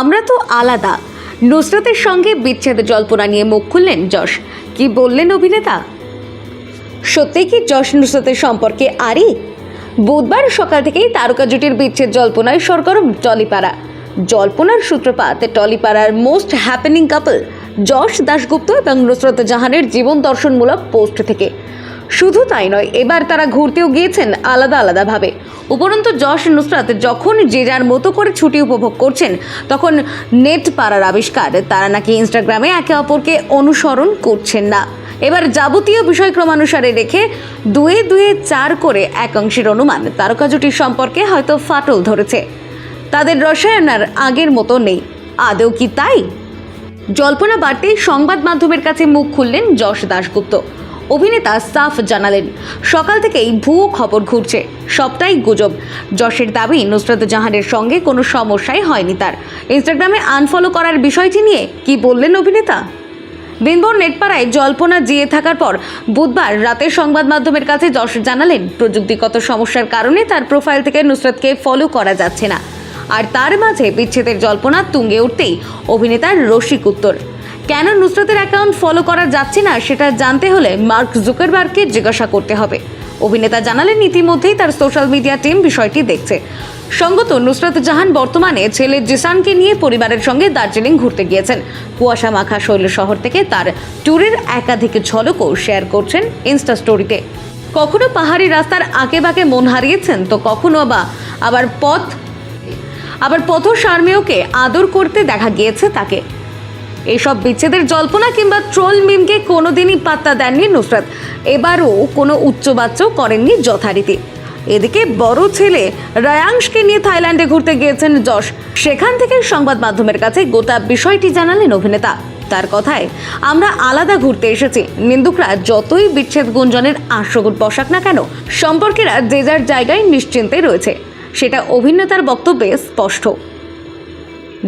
আমরা তো আলাদা। নুসরতের সঙ্গে বিচ্ছেদের জল্পনা নিয়ে মুখ খুললেন যশ। কি বললেন অভিনেতা? সত্যি কি যশ নুসরতের সম্পর্কে আরই? বুধবার সকাল থেকেই তারকা জুটির বিচ্ছেদ জল্পনায় সরগরম টলিপাড়া। জল্পনার সূত্রপাত, টলিপাড়ার most happening couple Yash Dasgupta এবং নুসরত জাহানের জীবন দর্শনমূলক পোস্ট থেকে। শুধু তাই নয়, এবার তারা ঘুরতেও গিয়েছেন আলাদা আলাদাভাবে উপরন্তু যশ নুসরাত যখন যে যার মতো করে ছুটি উপভোগ করছেন, তখন নেট পাড়ার আবিষ্কার। তারা নাকি ইনস্টাগ্রামে একে অপরকে অনুসরণ করছেন না। এবার যাবতীয় বিষয় ক্রমানুসারে রেখে দুয়ে দুয়ে চার করে একাংশের অনুমান তারকা জুটির সম্পর্কে হয়তো ফাটল ধরেছে। তাদের রসায়ন আর আগের মতো নেই। আদৌ কি তাই? জল্পনা বাড়তেই সংবাদ মাধ্যমের কাছে মুখ খুললেন যশ দাশগুপ্ত। অভিনেতা সাফ জানালেন, সকাল থেকেই ভুয়ো খবর ঘুরছে। সবটাই গুজব। যশের দাবি, নুসরত জাহানের সঙ্গে কোনো সমস্যাই হয়নি তার। ইনস্টাগ্রামে আনফলো করার বিষয়টি নিয়ে কি বললেন অভিনেতা? দিনভর নেটপাড়ায় জল্পনা জিয়ে থাকার পর বুধবার রাতে সংবাদ মাধ্যমের কাছে যশ জানালেন, প্রযুক্তিগত সমস্যার কারণে তার প্রোফাইল থেকে নুসরতকে ফলো করা যাচ্ছে না। আর তার মাঝে বিচ্ছেদের জল্পনা তুঙ্গে উঠতেই অভিনেতার রসিক উত্তর। কেন নুসরতের অ্যাকাউন্ট ফলো করা যাচ্ছে না সেটা জানতে হলে মার্ক জুকারবার্গকে জিজ্ঞাসা করতে হবে। অভিনেতা জানালেন, ইতিমধ্যেই তার সোশ্যাল মিডিয়া টিম বিষয়টি দেখছে। সঙ্গত, নুসরত জাহান বর্তমানে ছেলে জিসানকে নিয়ে পরিবারের সঙ্গে দার্জিলিং ঘুরতে গিয়েছেন। কুয়াশা মাখা শৈল শহর থেকে তার ট্যুরের একাধিক ঝলকও শেয়ার করছেন ইনস্টা স্টোরিতে কখনো পাহাড়ি রাস্তার আঁকে বাঁকে মন হারিয়েছেন তো কখনো বা আবার পথ আবার পথ সার্মেয়কে আদর করতে দেখা গিয়েছে তাকে। এইসব বিচ্ছেদের জল্পনা কিংবা ট্রোল মিমকে কোনোদিনই পাত্তা দেননি নুসরাত। এবারও কোনো উচ্চবাচ্য করেননি যথারীতি। এদিকে বড় ছেলে রায়াংশকে নিয়ে থাইল্যান্ডে ঘুরতে গিয়েছেন যশ। সেখান থেকে সংবাদ মাধ্যমের কাছে গোটা বিষয়টি জানালেন অভিনেতা। তার কথায়, আমরা আলাদা ঘুরতে এসেছি। নিন্দুকরা যতই বিচ্ছেদ গুঞ্জনের আশ্রগুট বসাক না কেন, সম্পর্কেরা যে যার জায়গায় নিশ্চিন্তে রয়েছে। সেটা অভিনেতার বক্তব্যে স্পষ্ট।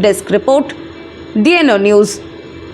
Desk report DNO news.